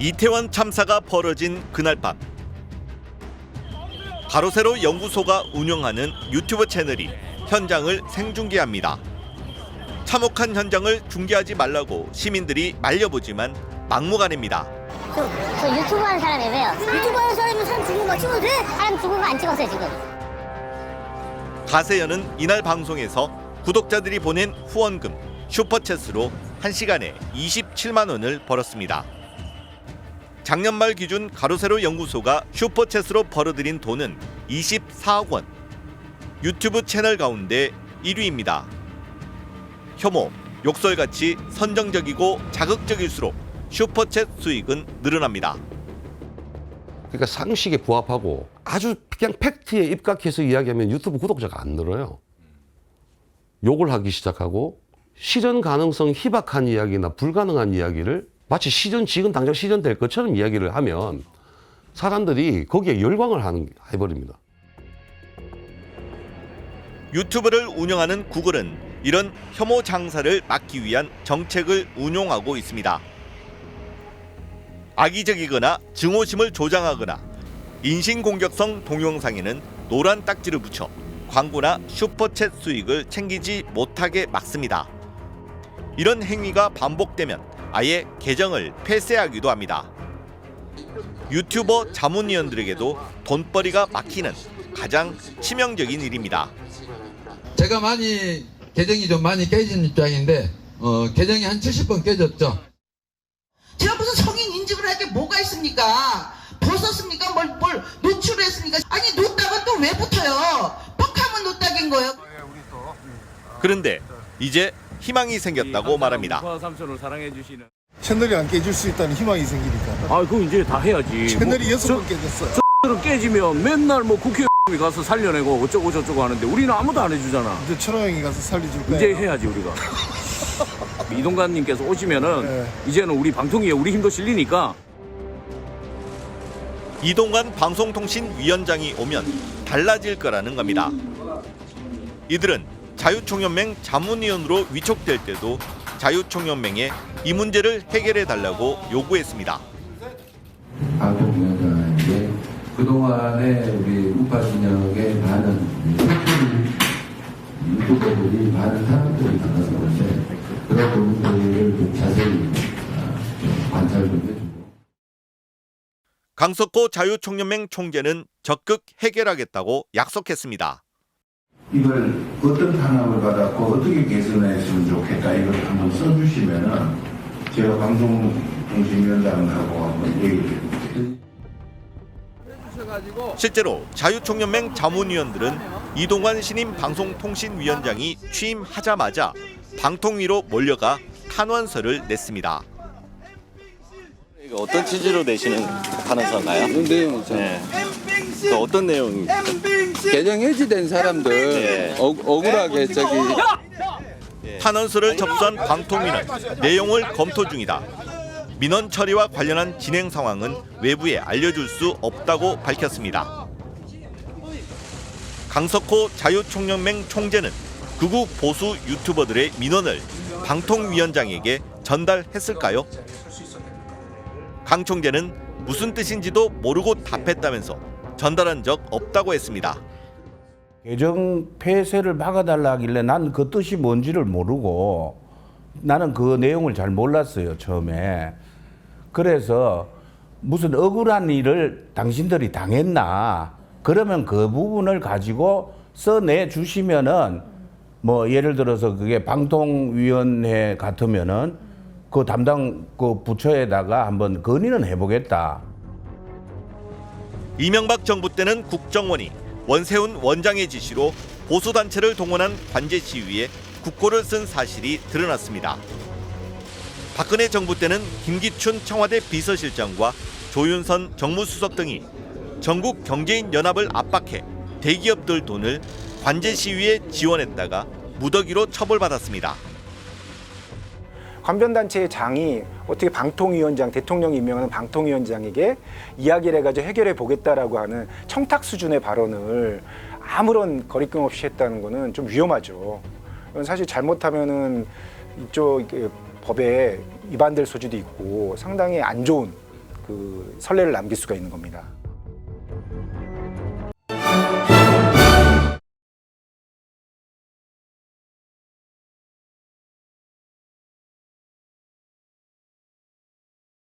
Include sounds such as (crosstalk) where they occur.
이태원 참사가 벌어진 그날 밤 가로세로 연구소가 운영하는 유튜브 채널이 현장을 생중계합니다. 참혹한 현장을 중계하지 말라고 시민들이 말려보지만 막무가내입니다. 저, 저 유튜브 하는 사람이에요. 유튜브 하는 사람이면 사람 죽는 거 찍어도 돼? 사람 죽은 거 안 찍었어요, 지금. 가세연은 이날 방송에서 구독자들이 보낸 후원금 슈퍼챗으로 1시간에 27만 원을 벌었습니다. 작년 말 기준 가로세로 연구소가 슈퍼챗으로 벌어들인 돈은 24억 원. 유튜브 채널 가운데 1위입니다. 혐오, 욕설같이 선정적이고 자극적일수록 슈퍼챗 수익은 늘어납니다. 그러니까 상식에 부합하고 아주 그냥 팩트에 입각해서 이야기하면 유튜브 구독자가 안 늘어요. 욕을 하기 시작하고 실현 가능성 희박한 이야기나 불가능한 이야기를 마치 시전 지금 당장 시전될 것처럼 이야기를 하면 사람들이 거기에 열광을 하는 해버립니다. 유튜브를 운영하는 구글은 이런 혐오 장사를 막기 위한 정책을 운용하고 있습니다. 악의적이거나 증오심을 조장하거나 인신공격성 동영상에는 노란 딱지를 붙여 광고나 슈퍼챗 수익을 챙기지 못하게 막습니다. 이런 행위가 반복되면 아예 계정을 폐쇄하기도 합니다. 유튜버 자문위원들에게도 돈벌이가 막히는 가장 치명적인 일입니다. 제가 많이 계정이 좀 많이 깨진 입장인데 어, 계정이 한 70번 깨졌죠. 제가 무슨 성인 인증을 할 게 뭐가 있습니까? 벗었습니까? 뭘, 뭘 노출했습니까? 아니 놓다가 또 왜 붙어요? 뻑하면 놓다긴 거예요. 그런데 이제 희망이 생겼다고 말합니다. 채널이 안 깨질 수 있다는 희망이 생기니까 아, 그럼 이제 다 해야지. 채널이 뭐, 여섯 번 깨졌어요. 저들은 깨지면 맨날 뭐 국회의원이 가서 살려내고 어쩌고 저쩌고 하는데 우리는 아무도 안 해주잖아. 이제 천호형이 가서 살려줄 거예요. 이제 해야지 우리가. (laughs) 이동관님께서 오시면은 네. 이제는 우리 방통위에 우리 힘도 실리니까 이동관 방송통신위원장이 오면 달라질 거라는 겁니다. 이들은 자유총연맹 자문위원으로 위촉될 때도 자유총연맹에 이 문제를 해결해 달라고 요구했습니다. 방통위원장에게 그동안에 우리 우파 진영의 많은 유튜버들이 많은 사람들이 나가서는데 그런 부분들을 좀 자세히 아, 좀 관찰 좀 해주고 강석호 자유총연맹 총재는 적극 해결하겠다고 약속했습니다. 이걸 어떤 탄압을 받았고 어떻게 개선했으면 좋겠다 이걸 한번 써주시면은 제가 방송통신위원장하고 한번 얘기를 해볼게요. 실제로 자유총연맹 자문위원들은 이동관 신임 방송통신위원장이 취임하자마자 방통위로 몰려가 탄원서를 냈습니다. 어떤 취지로 내시는 탄원서인가요? 내용이죠. 네. 그 어떤 내용이? 개정 해지된 사람들 네. 억, 억울하게 저기 탄원서를 접수한 방통위는 내용을 검토 중이다. 민원 처리와 관련한 진행 상황은 외부에 알려줄 수 없다고 밝혔습니다. 강석호 자유총연맹 총재는 극우 보수 유튜버들의 민원을 방통위원장에게 전달했을까요? 강 총재는 무슨 뜻인지도 모르고 답했다면서 전달한 적 없다고 했습니다. 개정 폐쇄를 막아달라 하길래 난 그 뜻이 뭔지를 모르고 나는 그 내용을 잘 몰랐어요, 처음에. 그래서 무슨 억울한 일을 당신들이 당했나. 그러면 그 부분을 가지고 써내 주시면은 뭐 예를 들어서 그게 방통위원회 같으면은 그 담당 그 부처에다가 한번 건의는 해보겠다. 이명박 정부 때는 국정원이 원세훈 원장의 지시로 보수단체를 동원한 관제 시위에 국고를 쓴 사실이 드러났습니다. 박근혜 정부 때는 김기춘 청와대 비서실장과 조윤선 정무수석 등이 전국 경제인 연합을 압박해 대기업들 돈을 관제 시위에 지원했다가 무더기로 처벌받았습니다. 관변단체의 장이 어떻게 방통위원장, 대통령이 임명하는 방통위원장에게 이야기를 해가지고 해결해 보겠다라고 하는 청탁 수준의 발언을 아무런 거리낌 없이 했다는 거는 좀 위험하죠. 사실 잘못하면은 이쪽 이게 법에 위반될 소지도 있고 상당히 안 좋은 그 선례를 남길 수가 있는 겁니다.